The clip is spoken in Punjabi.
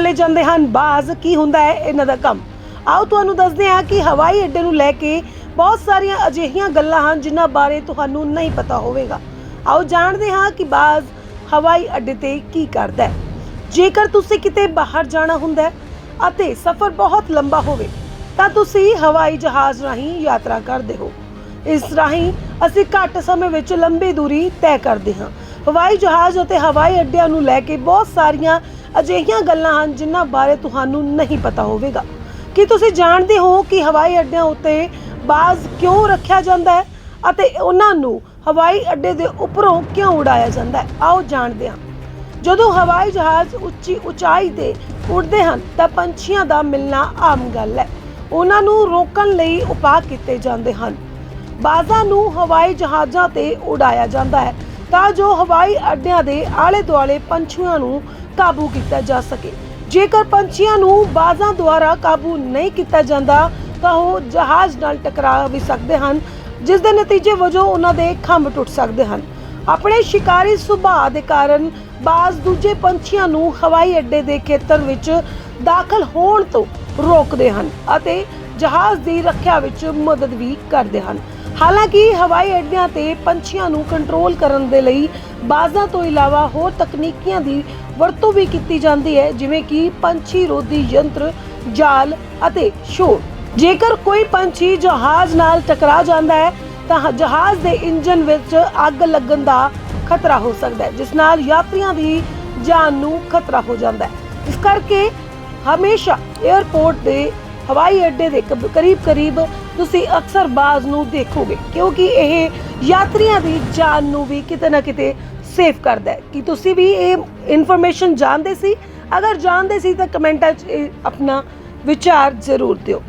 ਪਾਲੇ ਜਾਂਦੇ ਹਨ। ਬਾਜ਼ ਕੀ ਹੁੰਦਾ ਹੈ ਇਹਨਾਂ ਦਾ ਕੰਮ? ਆਓ ਤੁਹਾਨੂੰ ਦੱਸਦੇ ਹਾਂ ਕਿ ਹਵਾਈ ਅੱਡੇ ਨੂੰ ਲੈ ਕੇ ਬਹੁਤ ਸਾਰੀਆਂ ਅਜਿਹੀਆਂ ਗੱਲਾਂ ਹਨ, ਜਿਨ੍ਹਾਂ ਬਾਰੇ ਤੁਹਾਨੂੰ ਨਹੀਂ ਪਤਾ ਹੋਵੇਗਾ। ਆਓ ਜਾਣਦੇ ਹਾਂ ਕਿ ਬਾਜ਼ ਹਵਾਈ ਅੱਡੇ ਤੇ ਕੀ ਕਰਦਾ ਹੈ। ਜੇਕਰ ਤੁਸੀਂ ਕਿਤੇ ਬਾਹਰ ਜਾਣਾ ਹੁੰਦਾ ਹੈ ਅਤੇ ਸਫ਼ਰ ਬਹੁਤ ਲੰਬਾ ਹੋਵੇ, ਤਾਂ ਤੁਸੀਂ ਹਵਾਈ ਜਹਾਜ਼ ਰਾਹੀਂ ਯਾਤਰਾ ਕਰਦੇ ਹੋ। ਇਸ ਰਾਹੀਂ ਅਸੀਂ ਘੱਟ ਸਮੇਂ ਵਿੱਚ ਲੰਬੀ ਦੂਰੀ ਤੈਅ ਕਰਦੇ ਹਾਂ। ਹਵਾਈ ਜਹਾਜ਼ ਅਤੇ ਹਵਾਈ ਅੱਡਿਆਂ ਨੂੰ ਲੈ ਕੇ ਬਹੁਤ ਸਾਰੀਆਂ ਅਜਿਹੀਆਂ ਗੱਲਾਂ ਹਨ ਜਿਨ੍ਹਾਂ ਬਾਰੇ ਤੁਹਾਨੂੰ ਨਹੀਂ ਪਤਾ ਹੋਵੇਗਾ। ਕੀ ਤੁਸੀਂ ਜਾਣਦੇ ਹੋ ਕਿ ਹਵਾਈ ਅੱਡਿਆਂ ਉੱਤੇ ਬਾਜ਼ ਕਿਉਂ ਰੱਖਿਆ ਜਾਂਦਾ ਹੈ ਅਤੇ ਉਹਨਾਂ ਨੂੰ ਹਵਾਈ ਅੱਡੇ ਦੇ ਉੱਪਰੋਂ ਕਿਉਂ ਉਡਾਇਆ ਜਾਂਦਾ ਹੈ? ਆਓ ਜਾਣਦੇ ਹਾਂ। ਜਦੋਂ ਹਵਾਈ ਜਹਾਜ਼ ਉੱਚੀ ਉਚਾਈ ਤੇ ਉੱਡਦੇ ਹਨ, ਤਾਂ ਪੰਛੀਆਂ ਦਾ ਮਿਲਣਾ ਆਮ ਗੱਲ ਹੈ। ਉਹਨਾਂ ਨੂੰ ਰੋਕਣ ਲਈ ਉਪਾਅ ਕੀਤੇ ਜਾਂਦੇ ਹਨ। ਬਾਜ਼ਾਂ ਨੂੰ ਹਵਾਈ ਜਹਾਜ਼ਾਂ ਤੇ ਉਡਾਇਆ ਜਾਂਦਾ ਹੈ। ਤਾਂ ਜੋ ਹਵਾਈ ਅੱਡਿਆਂ ਦੇ ਆਲੇ ਦੁਆਲੇ ਪੰਛੀਆਂ ਨੂੰ ਕਾਬੂ ਕੀਤਾ ਜਾ ਸਕੇ। ਜੇਕਰ ਪੰਛੀਆਂ ਨੂੰ ਬਾਜ਼ਾਂ ਦੁਆਰਾ ਕਾਬੂ ਨਹੀਂ ਕੀਤਾ ਜਾਂਦਾ, ਤਾਂ ਉਹ ਜਹਾਜ਼ ਨਾਲ ਟਕਰਾ ਵੀ ਸਕਦੇ ਹਨ, ਜਿਸ ਦੇ ਨਤੀਜੇ ਵਜੋਂ ਉਹਨਾਂ ਦੇ ਖੰਭ ਟੁੱਟ ਸਕਦੇ ਹਨ। ਆਪਣੇ ਸ਼ਿਕਾਰੀ ਸੁਭਾਅ ਦੇ ਕਾਰਨ ਬਾਜ਼ ਦੂਜੇ ਪੰਛੀਆਂ ਨੂੰ ਹਵਾਈ ਅੱਡੇ ਦੇ ਖੇਤਰ ਵਿੱਚ ਦਾਖਲ ਹੋਣ ਤੋਂ ਰੋਕਦੇ ਹਨ ਅਤੇ ਜਹਾਜ਼ ਦੀ ਰੱਖਿਆ ਵਿੱਚ ਮਦਦ ਵੀ ਕਰਦੇ ਹਨ। ਹਾਲਾਂਕਿ ਹਵਾਈ ਅੱਡਿਆਂ ਤੇ ਪੰਛੀਆਂ ਨੂੰ ਕੰਟਰੋਲ ਕਰਨ ਦੇ ਲਈ ਬਾਜ਼ਾਂ ਤੋਂ ਇਲਾਵਾ ਹੋਰ ਤਕਨੀਕੀਆਂ ਦੀ ਵਰਤੋਂ ਵੀ ਕੀਤੀ ਜਾਂਦੀ ਹੈ, ਜਿਵੇਂ ਕਿ ਪੰਛੀ ਰੋਧੀ ਯੰਤਰ, ਜਾਲ ਅਤੇ ਸ਼ੋਰ। ਜੇਕਰ ਕੋਈ ਪੰਛੀ ਜਹਾਜ਼ ਨਾਲ ਟਕਰਾ ਜਾਂਦਾ ਹੈ, ਤਾਂ ਜਹਾਜ਼ ਦੇ ਇੰਜਨ ਵਿੱਚ ਅੱਗ ਲੱਗਣ ਦਾ ਖਤਰਾ ਹੋ ਸਕਦਾ ਹੈ, ਜਿਸ ਨਾਲ ਯਾਤਰੀਆਂ ਦੀ ਜਾਨ ਨੂੰ ਖਤਰਾ ਹੋ ਜਾਂਦਾ ਹੈ। ਇਸ ਕਰਕੇ ਹਮੇਸ਼ਾ 에ਅਰਪੋਰਟ ਦੇ ਹਵਾਈ ਅੱਡੇ ਦੇ ਕਰੀਬ ਕਰੀਬ ਤੁਸੀਂ ਅਕਸਰ ਬਾਜ਼ ਨੂੰ ਦੇਖੋਗੇ, ਕਿਉਂਕਿ ਇਹ ਯਾਤਰੀਆਂ ਦੀ ਜਾਨ ਨੂੰ ਵੀ ਕਿਤੇ ਨਾ ਕਿਤੇ ਸੇਫ ਕਰਦਾ ਹੈ। ਕਿ ਤੁਸੀਂ ਵੀ ਇਹ ਇਨਫੋਰਮੇਸ਼ਨ ਜਾਣਦੇ ਸੀ? ਅਗਰ ਜਾਣਦੇ ਸੀ ਤਾਂ ਕਮੈਂਟਾਂ 'ਚ ਇਹ ਆਪਣਾ ਵਿਚਾਰ ਜ਼ਰੂਰ ਦਿਓ।